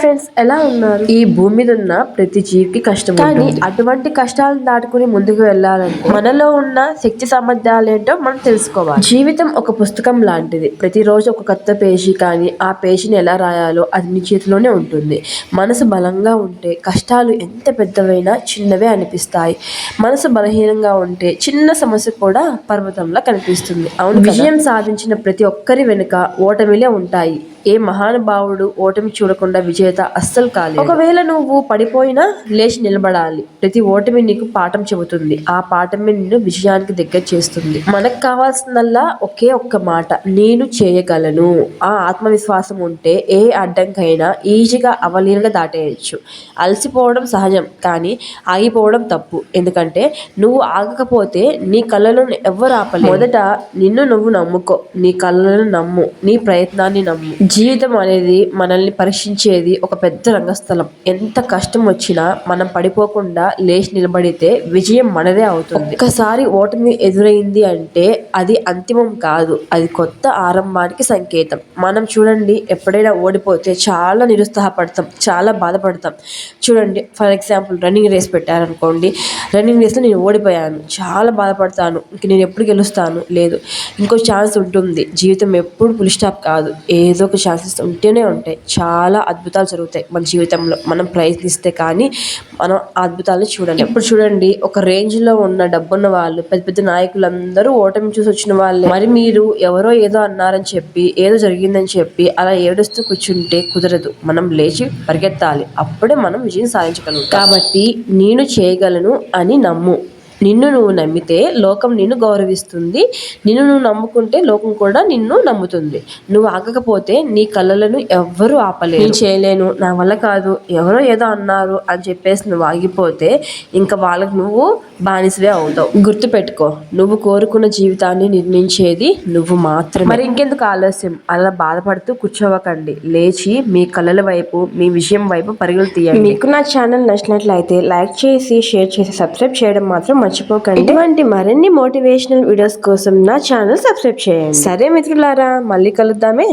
Friends ఎలా ఉన్నారు? ఈ భూమి మీద ఉన్న ప్రతి జీవికి కష్టం కానీ అటువంటి కష్టాలను దాటుకుని ముందుకు వెళ్ళాలంటే మనలో ఉన్న శక్తి సామర్థ్యాలు ఏంటో మనం తెలుసుకోవాలి. జీవితం ఒక పుస్తకం లాంటిది. ప్రతిరోజు ఒక కొత్త పేజీ కానీ ఆ పేజీని ఎలా రాయాలో అది నీ చేతిలోనే ఉంటుంది. మనసు బలంగా ఉంటే కష్టాలు ఎంత పెద్దవైనా చిన్నవే అనిపిస్తాయి. మనసు బలహీనంగా ఉంటే చిన్న సమస్య కూడా పర్వతంలా కనిపిస్తుంది. అవును విజయం సాధించిన ప్రతి ఒక్కరి వెనుక ఓటమిలే ఉంటాయి. ఏ మహానుభావుడు ఓటమి చూడకుండా విజేత అస్సలు కాలేదు. ఒకవేళ నువ్వు పడిపోయినా లేచి నిలబడాలి. ప్రతి ఓటమి నీకు పాఠం చెబుతుంది. ఆ పాఠమే నిన్ను విజయానికి దగ్గర చేస్తుంది. మనకు కావాల్సిందల్లా ఒకే ఒక్క మాట నేను చేయగలను. ఆ ఆత్మవిశ్వాసం ఉంటే ఏ అడ్డంకైనా ఈజీగా అవలీలగా దాటేయచ్చు. అలసిపోవడం సహజం కానీ ఆగిపోవడం తప్పు. ఎందుకంటే నువ్వు ఆగకపోతే నీ కళ్ళను ఎవ్వరు ఆపలేరు. మొదట నిన్ను నువ్వు నమ్ముకో. నీ కళ్ళను నమ్ము. నీ ప్రయత్నాన్ని నమ్ము. జీవితం అనేది మనల్ని పరీక్షించేది ఒక పెద్ద రంగస్థలం. ఎంత కష్టం వచ్చినా మనం పడిపోకుండా లేచి నిలబడితే విజయం మనదే అవుతుంది. ఒక్కసారి ఓటమి ఎదురైంది అంటే అది అంతిమం కాదు. అది కొత్త ఆరంభానికి సంకేతం. మనం చూడండి ఎప్పుడైనా ఓడిపోతే చాలా నిరుత్సాహపడతాం చాలా బాధపడతాం. చూడండి ఫర్ ఎగ్జాంపుల్ రన్నింగ్ రేస్ పెట్టారనుకోండి. రన్నింగ్ రేస్లో నేను ఓడిపోయాను చాలా బాధపడతాను. ఇంక నేను ఎప్పుడు గెలుస్తాను? లేదు. ఇంకో ఛాన్స్ ఉంటుంది. జీవితం ఎప్పుడు ఫుల్ స్టాప్ కాదు. ఏదో ఒక ఛాన్సెస్ ఉంటూనే ఉంటాయి. చాలా అద్భుతాలు జరుగుతాయి మన జీవితంలో. మనం ప్రయత్నిస్తే కానీ మనం అద్భుతాలను చూడండి ఇప్పుడు చూడండి ఒక రేంజ్లో ఉన్న డబ్బున్న వాళ్ళు పెద్ద పెద్ద నాయకులందరూ ఓటమి చూసి వచ్చిన వాళ్ళే. మరి మీరు ఎవరో ఏదో అన్నారని చెప్పి ఏదో జరిగిందని చెప్పి అలా ఏడుస్తూ కూర్చుంటే కుదరదు. మనం లేచి పరిగెత్తాలి. అప్పుడే మనం విజయం సాధించగలం కాబట్టి నేను చేయగలను అని నమ్ము. నిన్ను నువ్వు నమ్మితే లోకం నిన్ను గౌరవిస్తుంది. నిన్ను నువ్వు నమ్ముకుంటే లోకం కూడా నిన్ను నమ్ముతుంది. నువ్వు ఆగకపోతే నీ కళ్ళలను ఎవ్వరూ ఆపలేరు. నేను చేయలేను. నా వల్ల కాదు. ఎవరో ఏదో అన్నారు అని చెప్పేసి నువ్వు ఆగిపోతే ఇంకా వాళ్ళకు నువ్వు బానిసవే అవుతావు. గుర్తుపెట్టుకో నువ్వు కోరుకున్న జీవితాన్ని నిర్మించేది నువ్వు మాత్రమే. మరి ఇంకెందుకు ఆలస్యం? అలా బాధపడుతూ కూర్చోవకండి. లేచి మీ కళల వైపు మీ విషయం వైపు పరుగులు తీయండి. మీకు నా ఛానల్ నచ్చినట్లయితే లైక్ చేసి షేర్ చేసి సబ్స్క్రైబ్ చేయడం మాత్రం మర్చిపోకండి. ఇటువంటి మరిన్ని మోటివేషనల్ వీడియోస్ కోసం నా ఛానల్ సబ్స్క్రైబ్ చేయండి. సరే మిత్రులారా మళ్ళీ కలుద్దామే.